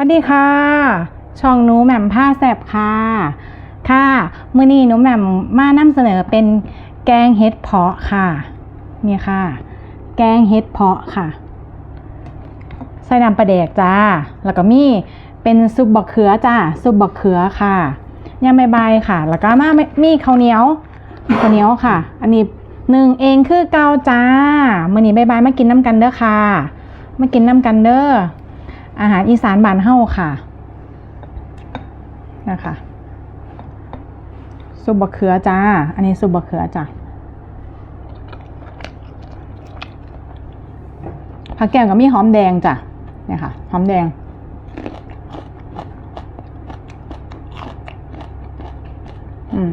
วัสดีค่ะ ช่องหนูแหม่มผ้าแสบค่ะ ค่ะมื้อนี้หนูแหม่มมานำเสนอเป็นแกงเห็ดเพาะค่ะ นี่ค่ะ แกงเห็ดเพาะค่ะ ใส่น้ำปลาแดกจ้า แล้วก็มีเป็นซุปบักเขือจ้า ซุปบักเขือค่ะย่างใบค่ะ แล้วก็มามีข้าวเหนียวข้าวเหนียวค่ะ อันนี้หนึ่งเองคือเกาจ้ามื้อนี้ใบายๆมากินน้ำกันเด้อค่ะ มากินน้ำกันเด้อ อาหารอีสานบ้านเฮาค่ะนะคะซุปบะเขือจ้า อันนี้ซุปบะเขือจ้าผักแกงก็มีหอมแดงจ้ะเนี่ยค่ะ หอมแดง อืม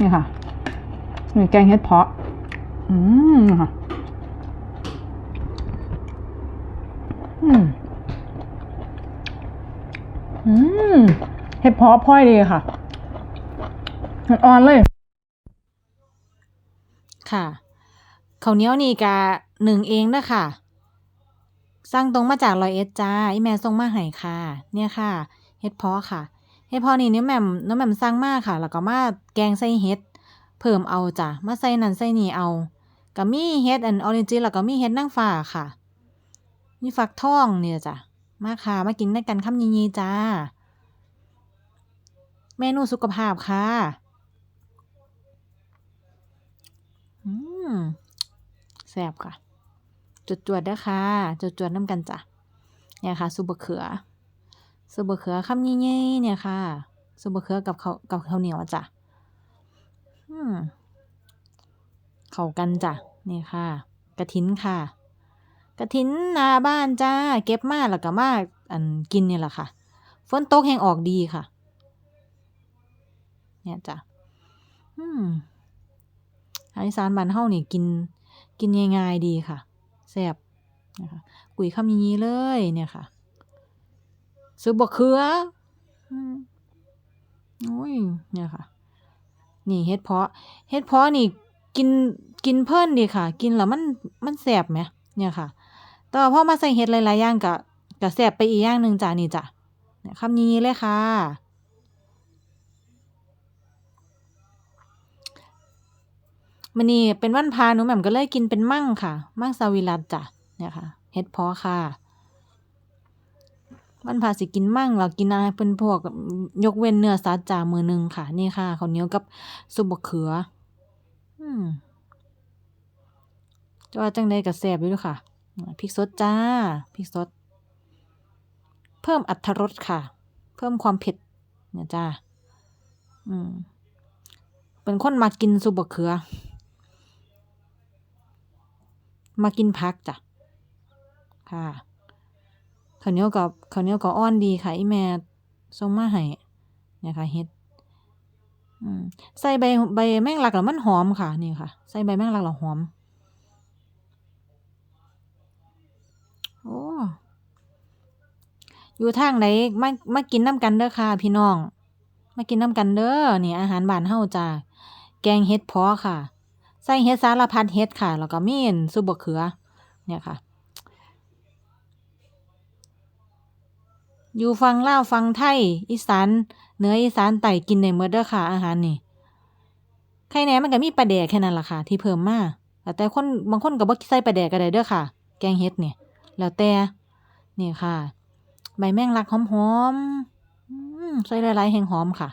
นี่ค่ะนี่แกงเห็ดเพาะ อืมค่ะ อืม อืมเห็ดเพาะพลอยดีค่ะเห็ดอ่อนเลย ค่ะข้าวเหนียวนี่กะหนึ่งเองเด้อค่ะ สั่งตรงมาจากรอยเอ็ดจ้าอีแม่ส่งมาให้ค่ะ เนี่ยค่ะ เฮ็ดเพาะค่ะ เฮ็ดเพาะนี่เนี่ยแหม่มน้องแหม่มสั่งมาค่ะ แล้วก็มาแกงใส่เฮ็ด เพิ่มเอาจ้ะ มาใส่นั่นใส่นี่เอาก็มีเฮ็ดอันออริจินแล้วก็มีเฮ็ดนางฟ้าค่ะ มีฟักทองเนี่ยจ้ะ มาค่ะมากินด้วยกันคำยีๆจ้า เมนูสุขภาพค่ะอืมแซ่บค่ะ จุดจวดๆด้อค่ะ จุดจวดๆน้ำกันจ้ะเนี่ยค่ะซุปบะเขือซุปบะเขือคำยีๆเนี่ยค่ะซุปบะเขือกับข้าวกับข้าวเหนียวจ้ะอืมเข้ากันจ้ะนี่ค่ะ กระถินค่ะ กระถินนาบ้านจ้า เก็บมาแล้วก็มาอันกินนี่แหละค่ะฝนตกแห่งออกดีค่ะ เนี่ยจ้ะอืมอาหารอีสานบ้านเฮานี่กินกินง่ายๆดีค่ะแซ่บนะคะกุยคำยีเลยเนี่ยค่ะซื้อบะเขืออืมโอ้ยเนี่ยค่ะ นี่เฮ็ดเพาะเฮ็ดเพาะนี่กินกินเพลินดีค่ะ กินแล้วมันมันแซบไหมเนี่ยค่ะ แต่ว่าพอมาใส่เฮ็ดหลายๆอย่างก็ก็แซ่บไปอีกอย่างหนึ่งจ้ะนี่จ้ะเนี่ยคำยีเลยค่ะมื้อนี้เป็นวันพระหนูแหม่มก็เลยกินเป็นมั่งค่ะ มั่งสวิรัตจ้ะเนี่ยค่ะเฮ็ดพาะค่ะ วันพระสิกินมั่งแล้วกินอะไรเป็นพวกยกเว้นเนื้อสัตว์จ้ะมื้อหนึ่งค่ะ นี่ค่ะข้าวเหนียวกับซุปบักเขือ อืมจะว่าจังใดก็แซ่บอยู่ด้อค่ะ พริกสดจ้าพริกสด เพิ่มอรรถรสค่ะ เพิ่มความเผ็ดเนี่ยจ้าอืมเป็นคนมักกินซุปบักเขือ มากินผักจ้ะค่ะข้าวเหนียวกับข้าวเหนียวก็อ้อนดีค่ะอีแม่ส่งมาให้เนี่ยค่ะเฮ็ดอืมใส่ใบใบแมงลักแล้วมันหอมค่ะนี่ค่ะ ใส่ใบแมงลักแล้วหอม โอ้ อยู่ทางไหนมามากินน้ำกันเด้อค่ะ พี่น้อง มากินน้ำกันเด้อนี่อาหารบ้านเฮาจ้าแกงเห็ดพาะค่ะ ใส่เห็ดสารพัดเห็ดค่ะ แล้วก็มีนซุปบะเขือ เนี่ยค่ะ อยู่ฟังลาวฟังไทย อีสานเหนืออีสานใต้กินได้หมดเด้อค่ะ อาหารนี่ใครแหน่มันก็มีปลาแดกแค่นั้นล่ะค่ะ ที่เพิ่มมาแต่คนบางคนก็บ่ใส่ปลาแดกก็ได้เด้อค่ะ แกงเห็ดเนี่ยแล้วแต่นี่ค่ะ ใบแมงลักหอมๆอืมใส่หลายๆแห่งหอมค่ะ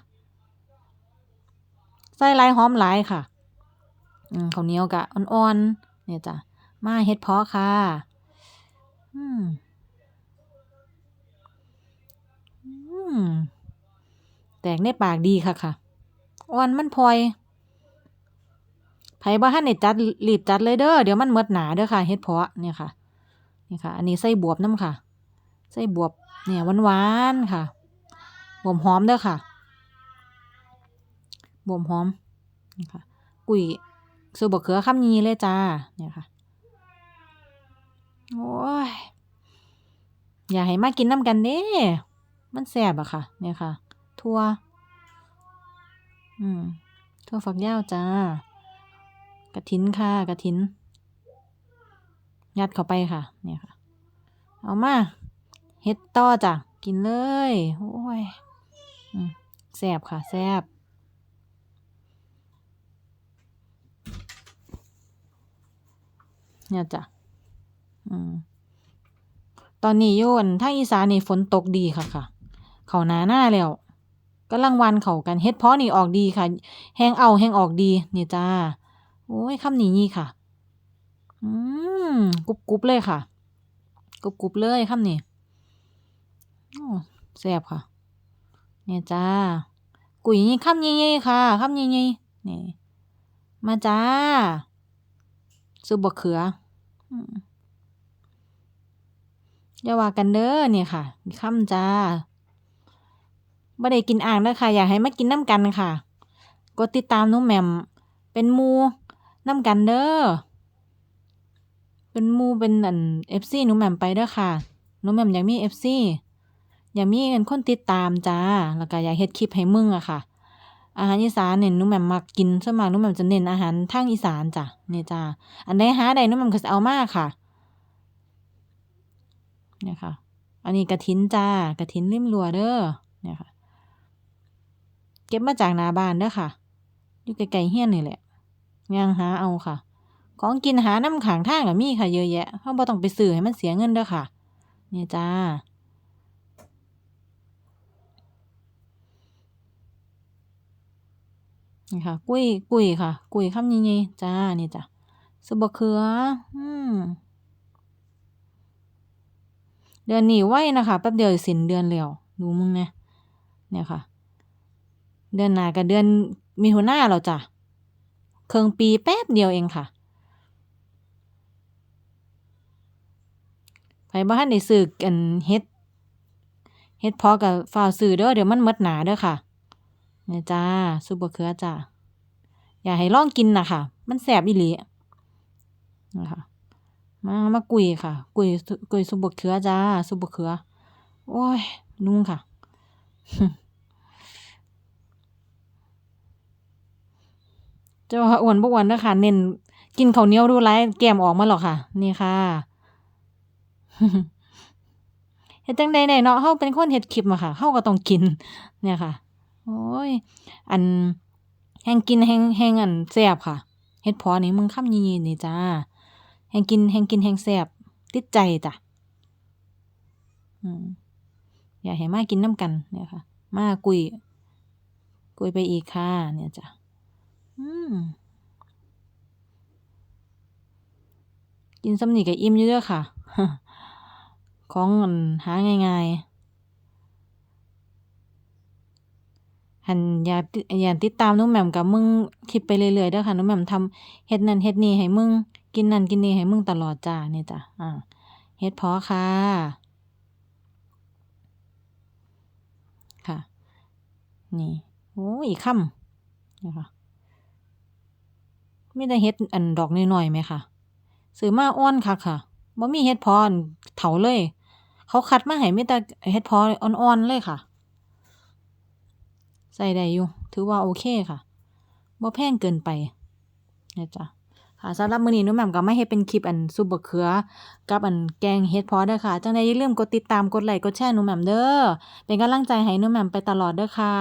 ใส่ลายหอมหลายค่ะอืมข้าวเหนียวกะอ่อนๆเนี่ยจ้ะมาเฮ็ดเพาะค่ะอืมอืมแตกในปากดีค่ะค่ะอ่อนมันพลอยไผบ่ทันได้จัดรีบจัดเลยเด้อเดี๋ยวมันหมดหนาเด้อค่ะเฮ็ดเพาะเนี่ยค่ะนี่ค่ะ อันนี้ใส่บวบน้ำค่ะ ใส่บวบเนี่ยหวานๆค่ะบวบหอมเด้อค่ะบวบหอมนี่ค่ะกุยสูบะเขือคำยีเลยจ้าเนี่ยค่ะโอ้ยอย่าให้มากินน้ำกันเด้มันแซ่บอะค่ะ เนี่ยค่ะทั่วอืมทั่วฝักยาวจ้ากระถินค่ะกระถิน ยัดเข้าไปค่ะ เนี่ยค่ะ เอามา เฮ็ดต่อจ้ะ กินเลย โอ้ยแซ่บค่ะ แซ่บเนี่ยจ้ะ อืม ตอนนี้โยวนทางอีสานนี่ฝนตกดีค่ะค่ะ เขาหนาหน้าแล้วกำลังวันเขากันเฮ็ดเพาะนี่ออกดีค่ะ แห้งเอาแห้งออกดีนี่จ้า โอ้ยคำนี้นี่ค่ะ อืมกรุบกรุบเลยค่ะ กรุบกรุบเลยคำนี้ โอ้แซ่บค่ะ เนี่ยจ้า กุยนี่คำใหญ่ค่ะคำใหญ่ๆนี่ มาจ้าซุปบะเขืออืมอย่าว่ากันเด้อเนี่ยค่ะมีคำจ้าบ่ได้กินอ่างเด้อค่ะอยากให้มากินน้ำกันค่ะ กดติดตามหนูแหม่มเป็นมูน้ำกันเด้อ เป็นมูเป็นอัน FC หนูแหม่มไปเด้อค่ะหนูแหม่มอยากมี FC อยากมีเงินคนติดตามจ้า แล้วก็อยากเฮ็ดคลิปให้มึงอะค่ะ อาหารอีสานเนี่ยหนูแหม่มมักกินส่วนมากหนูแหม่มจะเน้นอาหารทางอีสานจ้ะนี่ยจ้าอันใดหาใดหนูแหม่มก็สิเอามาค่ะเนี่ยค่ะ อันนี้กระถินจ้ากระถินริมรัวเด้อเนี่ยค่ะ เก็บมาจากนาบ้านเด้อค่ะ อยู่ไกลๆเฮี้ยนนี่แหละย่างหาเอาค่ะ ของกินหาน้ำขังทางก็มีค่ะเยอะแยะเฮาบ่ต้องไปซื้อให้มันเสียเงินเด้อค่ะ เนี่ยจ้า นี่ค่ะ กุ้ยกุ้ยค่ะ กุ้ยคำใหญ่ๆจ้า นี่จ้ะซุบะเขือ อืมเดือนนี้ไวนะคะแป๊บเดียวสิ้นเดือนแล้วดูมึงเนี่ยเนี่ยค่ะ เดือนหน้ากับเดือนมีหัวหน้าแล้วจ้ะเครึ่องปีแป๊บเดียวเองค่ะไผบ่ทันได้ซื้อกันเฮ็ดเฮ็ดพอกับฟ้าวซื้อเด้อเดี๋ยวมันมดหนาเด้อค่ะ เนี่ยจ้าซุปบะเขือจ้าอย่าให้ลองกินนะค่ะ มันแซ่บอีหลีนะคะมามากุยค่ะ กุยกุยซุปบะเขือจ้าซุปบะเขือ โอ้ย นุ่งค่ะจะว่าอ้วนบ่อ้วนเด้อค่ะเน้นกินข้าวเหนียวดูหลายแก้มออกมาหรอกค่ะ นี่ค่ะเฮ็ดจังใดได้เนาะเฮาเป็นคนเฮ็ดคลิปอะค่ะเฮาก็ต้องกิน เนี่ยค่ะ โอ้ย อันแฮ่งกินแฮ่งแฮ่งอันแซ่บค่ะ เฮ็ดพาะนี่มึงคำใหญ่ๆนี่จ้าแฮ่งกินแฮ่งกินแฮ่งแซ่บติดใจจ้ะอืมอยากให้มากินน้ำกันเนี่ยค่ะ มากุย กุยไปอีกค่ะ เนี่ยจ้ะ อืมกินส่ำนี้ก็อิ่มอยู่เด้อค่ะ ของอันหาง่ายๆ หันอย่าอย่าติดตามหนูแหม่มก็มึงคลิปไปเรื่อยๆเด้อค่ะหนูแหม่มทำเฮ็ดนั่นเฮ็ดนี่ให้มึงกินนั่นกินนี่ให้มึงตลอดจ้าเนี่ยจ้ะอาเฮ็ดเพาะค่ะค่ะ นี่โอ้ยคำนี่ยค่ะมีแต่เฮ็ดอันดอกน้อยๆแหมค่ะซื้อมาอ่อนคักค่ะบ่มีเฮ็ดเพาะอันเฒ่าเลย เขาคัดมาให้มีแต่เฮ็ดเพาะอ่อนๆเลยค่ะ ใส่ได้อยู่ ถือว่าโอเคค่ะบ่แพงเกินไปนะจ๊ะค่ะสำหรับมื้อนี้หนูแหม่มก็ไม่เฮ็ดเป็นคลิปอันซุปบะเขือ กับอันแกงเฮ็ดพอเด้อค่ะ จังใดอย่าลืมกดติดตามกดไลค์กดแชร์นุ่มแหม่มเด้อเป็นกำลังใจให้นุ่มแหม่มไปตลอดเด้อค่ะ